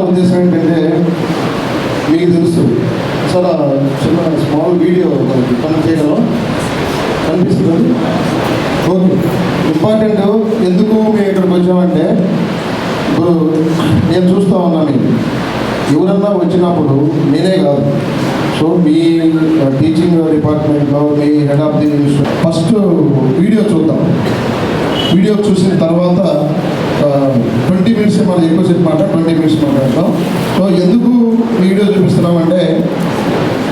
ఉద్దేశం ఏంటంటే మీకు తెలుసు. చాలా చిన్న స్మాల్ వీడియో మనకి పని చేయగలం. కనిపిస్తుంది? ఓకే. ఇంపార్టెంట్ ఎందుకు మేము ఇక్కడికి వచ్చామంటే ఇప్పుడు నేను చూస్తూ ఉన్నాను ఎవరన్నా వచ్చినప్పుడు నేనే కాదు. సో మీ టీచింగ్ డిపార్ట్మెంట్లో మీ head of the first video చూద్దాం. వీడియో చూసిన తర్వాత ట్వంటీ మినిట్స్ మనం ఎక్కువసేపు మాట ట్వంటీ మినిట్స్ మాట్లాడతాం. సో ఎందుకు వీడియో చూపిస్తున్నామంటే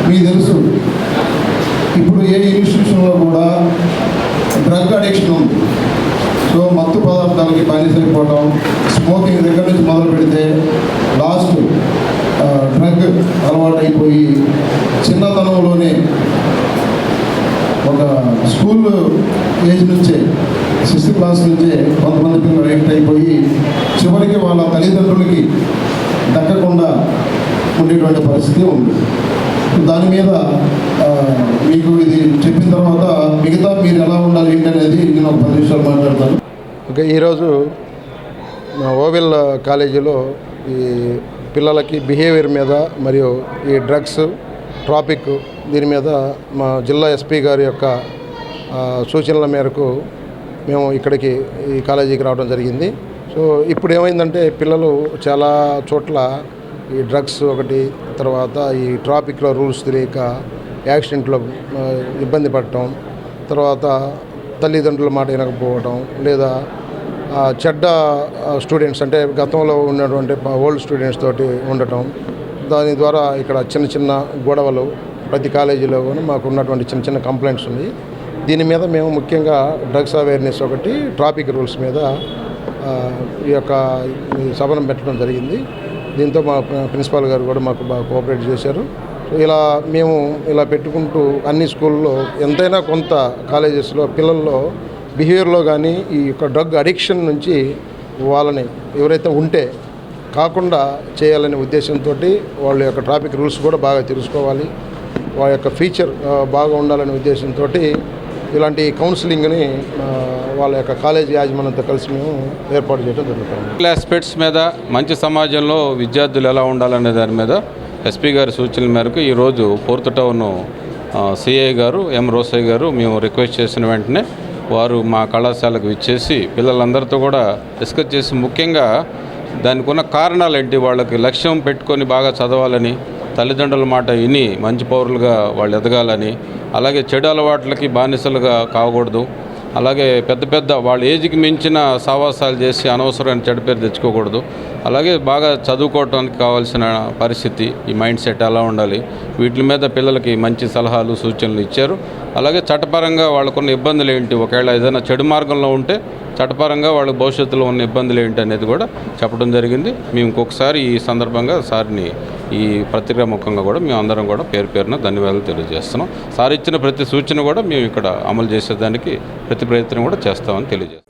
మీకు తెలుసు ఇప్పుడు ఏ ఇన్స్టిట్యూషన్లో కూడా డ్రగ్ అడిక్షన్ ఉంది. సో మత్తు పదార్థాలకి బానిసైపోవడం స్మోకింగ్ దగ్గర నుంచి మొదలు పెడితే లాస్ట్ డ్రగ్ అలవాటు అయిపోయి చిన్నతనంలోనే ఒక స్కూల్ ఏజ్ నుంచే సిక్స్త్ క్లాస్ నుంచే కొంతమంది పిల్లలు అడిక్ట్ అయిపోయి చివరికి వాళ్ళ తల్లిదండ్రులకి దక్కకుండా ఉండేటువంటి పరిస్థితి ఉంది. దాని మీద మీకు ఇది చెప్పిన తర్వాత మిగతా మీరు ఎలా ఉండాలి ఏంటనేది అనేది నేను ఒక పది నిమిషాలు మాట్లాడతాను. ఓకే ఈరోజు ఓవెల్ కాలేజీలో ఈ పిల్లలకి బిహేవియర్ మీద మరియు ఈ డ్రగ్స్ ట్రాఫిక్ దీని మీద మా జిల్లా ఎస్పీ గారి యొక్క సూచనల మేరకు మేము ఇక్కడికి ఈ కాలేజీకి రావడం జరిగింది. సో ఇప్పుడు ఏమైందంటే పిల్లలు చాలా చోట్ల ఈ డ్రగ్స్ ఒకటి తర్వాత ఈ ట్రాఫిక్లో రూల్స్ తెలియక యాక్సిడెంట్లో ఇబ్బంది పడటం తర్వాత తల్లిదండ్రుల మాట వినకపోవడం లేదా చెడ్డ స్టూడెంట్స్ అంటే గతంలో ఉన్నటువంటి ఓల్డ్ స్టూడెంట్స్ తోటి ఉండటం దాని ద్వారా ఇక్కడ చిన్న చిన్న గొడవలు ప్రతి కాలేజీలో కూడా మాకు ఉన్నటువంటి చిన్న చిన్న కంప్లైంట్స్ ఉన్నాయి. దీని మీద మేము ముఖ్యంగా డ్రగ్స్ అవేర్నెస్ ఒకటి ట్రాఫిక్ రూల్స్ మీద ఈ యొక్క ఈ సభను పెట్టడం జరిగింది. దీంతో మా ప్రిన్సిపాల్ గారు కూడా మాకు బాగా కోఆపరేట్ చేశారు. సో ఇలా మేము ఇలా పెట్టుకుంటూ అన్ని స్కూల్లో ఎంతైనా కొంత కాలేజెస్లో పిల్లల్లో బిహేవియర్లో కానీ ఈ యొక్క డ్రగ్ అడిక్షన్ నుంచి వాళ్ళని ఎవరైతే ఉంటే కాకుండా చేయాలనే ఉద్దేశంతో వాళ్ళ యొక్క ట్రాఫిక్ రూల్స్ కూడా బాగా తెలుసుకోవాలి. వాళ్ళ యొక్క ఫీచర్ బాగా ఉండాలనే ఉద్దేశంతో ఇలాంటి కౌన్సిలింగ్ని వాళ్ళ యొక్క కాలేజీ యాజమాన్యంతో కలిసి మేము ఏర్పాటు చేయడం జరుగుతుంది. ఆస్పెక్ట్స్ మీద మంచి సమాజంలో విద్యార్థులు ఎలా ఉండాలనే దాని మీద ఎస్పీ గారి సూచనల మేరకు ఈరోజు ఫోర్త్ టౌన్ సిఐ గారు ఎం రోసయ్య గారు మేము రిక్వెస్ట్ చేసిన వెంటనే వారు మా కళాశాలకు ఇచ్చేసి పిల్లలందరితో కూడా డిస్కస్ చేసి ముఖ్యంగా దానికి ఉన్న కారణాలు ఏంటి వాళ్ళకి లక్ష్యం పెట్టుకొని బాగా చదవాలని తల్లిదండ్రుల మాట విని మంచి పౌరులుగా వాళ్ళు ఎదగాలని అలాగే చెడు అలవాట్లకి బానిసలుగా కాకూడదు అలాగే పెద్ద పెద్ద వాళ్ళ ఏజ్కి మించిన సావాసాలు చేసి అనవసరమైన చెడు పేరు తెచ్చుకోకూడదు. అలాగే బాగా చదువుకోవటానికి కావాల్సిన పరిస్థితి ఈ మైండ్ సెట్ ఎలా ఉండాలి. వీటి మీద పిల్లలకి మంచి సలహాలు సూచనలు ఇచ్చారు. అలాగే చట్టపరంగా వాళ్ళకున్న ఇబ్బందులు ఏంటి? ఒకవేళ ఏదైనా చెడు మార్గంలో ఉంటే చట్టపరంగా వాళ్ళ భవిష్యత్తులో ఉన్న ఇబ్బందులు ఏంటి అనేది కూడా చెప్పడం జరిగింది. మేము ఇంకొకసారి ఈ సందర్భంగా సార్ని ఈ పత్రికా ముఖంగా కూడా మేము అందరం కూడా పేరు పేరున ధన్యవాదాలు తెలియజేస్తున్నాం. సార్ ఇచ్చిన ప్రతి సూచన కూడా మేము ఇక్కడ అమలు చేసేదానికి ప్రతి ప్రయత్నం కూడా చేస్తామని తెలియజేస్తాం